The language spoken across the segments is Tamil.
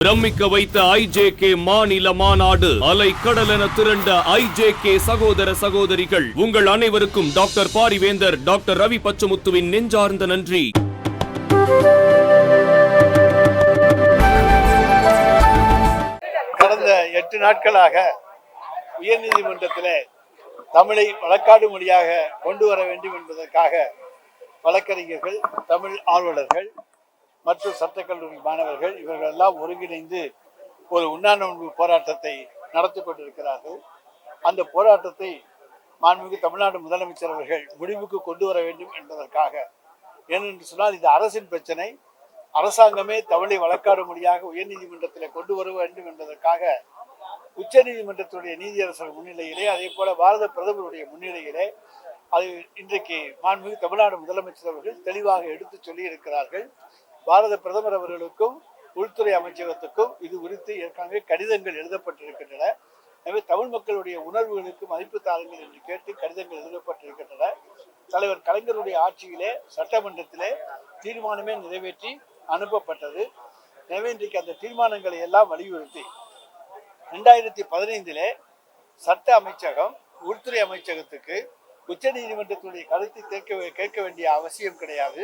பிரமிக்க வைத்த ஐஜேகே மாநில மாநாடு அலை கடலென திரண்ட ஐஜேகே சகோதர சகோதரிகள் உங்கள் அனைவருக்கும் டாக்டர் பாரிவேந்தர் டாக்டர் ரவி பச்சமுத்துவின் நெஞ்சார்ந்த நன்றி. கடந்த எட்டு நாட்களாக உயர்நீதிமன்றத்திலே தமிழை வழக்காடு மொழியாக கொண்டு வர வேண்டும் என்பதற்காக வழக்கறிஞர்கள் தமிழ் ஆர்வலர்கள் மற்றும் சட்டக்கல்லூரி மாணவர்கள் இவர்கள் எல்லாம் ஒருங்கிணைந்து ஒரு உண்ணாநோன்பு போராட்டத்தை நடத்தி கொண்டிருக்கிறார்கள். அந்த போராட்டத்தை மாண்புமிகு தமிழ்நாடு முதலமைச்சர் அவர்கள் முடிவுக்கு கொண்டு வர வேண்டும் என்பதற்காக. ஏனென்று சொன்னால் இது அரசின் பிரச்சனை. அரசாங்கமே தமிழை வழக்காடு மொழியாக உயர்நீதிமன்றத்தில் கொண்டு வர வேண்டும் என்பதற்காக உச்ச நீதிமன்றத்துடைய நீதியரசர் முன்னிலையிலே அதே போல பாரத பிரதமருடைய முன்னிலையிலே அது இன்றைக்கு மாண்புமிகு தமிழ்நாடு முதலமைச்சர் அவர்கள் தெளிவாக எடுத்து சொல்லி இருக்கிறார்கள் பாரத பிரதமர் அவர்களுக்கும் உள்துறை அமைச்சகத்துக்கும் இது குறித்து ஏற்கனவே கடிதங்கள் எழுதப்பட்டிருக்கின்றன. எனவே தமிழ் மக்களுடைய உணர்வுகளுக்கு மதிப்பு தாருங்கள் என்று கேட்டு கடிதங்கள் எழுதப்பட்டிருக்கின்றன. தலைவர் கலைஞருடைய ஆட்சியிலே சட்டமன்றத்திலே தீர்மானமே நிறைவேற்றி அனுப்பப்பட்டது. எனவே இன்றைக்கு அந்த தீர்மானங்களை எல்லாம் வலியுறுத்தி ரெண்டாயிரத்தி பதினைந்திலே சட்ட அமைச்சகம் உள்துறை அமைச்சகத்துக்கு உச்ச நீதிமன்றத்தினுடைய கருத்தை கேட்க கேட்க வேண்டிய அவசியம் கிடையாது.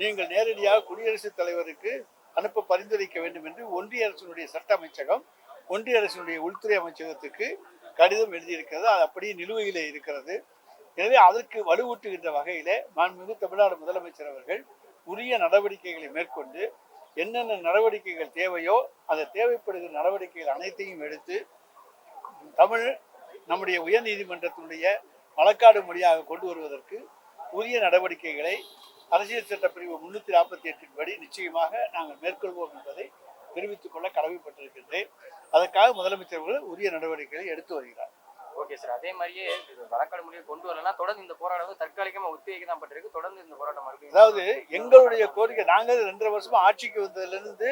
நீங்கள் நேரடியாக குடியரசுத் தலைவருக்கு அனுப்ப பரிந்துரைக்க வேண்டும் என்று ஒன்றிய அரசினுடைய சட்ட அமைச்சகம் ஒன்றிய அரசினுடைய உள்துறை அமைச்சகத்துக்கு கடிதம் எழுதியிருக்கிறது. அது அப்படியே நிலுவையிலே இருக்கிறது. எனவே அதற்கு வலுவூட்டுகின்ற வகையிலே மாண்புமிகு தமிழ்நாடு முதலமைச்சர் அவர்கள் உரிய நடவடிக்கைகளை மேற்கொண்டு என்னென்ன நடவடிக்கைகள் தேவையோ அந்த தேவைப்படுகிற நடவடிக்கைகள் அனைத்தையும் எடுத்து தமிழ் நம்முடைய உயர்நீதிமன்றத்தினுடைய வழக்காடு மொழியாக கொண்டு வருவதற்கு உரிய நடவடிக்கைகளை அரசியல் சட்ட பிரிவு முன்னூத்தி நாற்பத்தி எட்டின் படி நிச்சயமாக நாங்கள் மேற்கொள்வோம் என்பதை தெரிவித்துக் கொள்ள கடமைப்பட்டிருக்கின்றேன். அதற்காக முதலமைச்சர் அவர்கள் உரிய நடவடிக்கைகளை எடுத்து வருகிறார். Okay sir. அதே மாதிரியே வழக்காடு முடிவு கொண்டு வரலன்னா தொடர்ந்து இந்த போராட்டம் வந்து தற்காலிகமா ஒத்திவைக்க தான் பட்டிருக்கு. தொடர்ந்து இந்த போராட்டம் மறுபடியும் அதாவது எங்களுடைய கோரிக்கை நாங்கள் ரெண்டரை வருஷமா ஆட்சிக்கு வந்ததிலிருந்து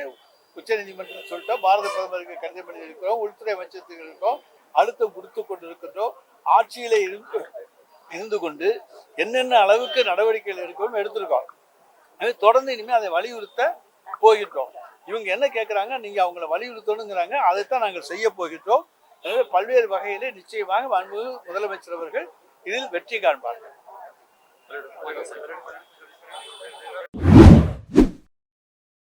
உச்ச நீதிமன்றம் சொல்லிட்டோம். பாரத பிரதமருக்கு கடிதம் பண்ணியிருக்கிறோம் உள்துறை அமைச்சத்துக்கு இருக்கோம். அழுத்தம் கொடுத்து கொண்டு இருக்கின்றோம் ஆட்சியிலே இருந்து இருந்து கொண்டு என்னென்ன அளவுக்கு நடவடிக்கைகள் எடுக்கணும் எடுத்திருக்கோம். எனவே தொடர்ந்து இனிமேல் அதை வலியுறுத்த போகின்றோம். இவங்க என்ன கேட்குறாங்க நீங்கள் அவங்கள வலியுறுத்தணுங்கிறாங்க. அதைத்தான் நாங்கள் செய்ய போகின்றோம். எனவே பல்வேறு வகையிலே நிச்சயமாக மாண்புமிகு முதலமைச்சர் அவர்கள் இதில் வெற்றி காண்பார்கள்.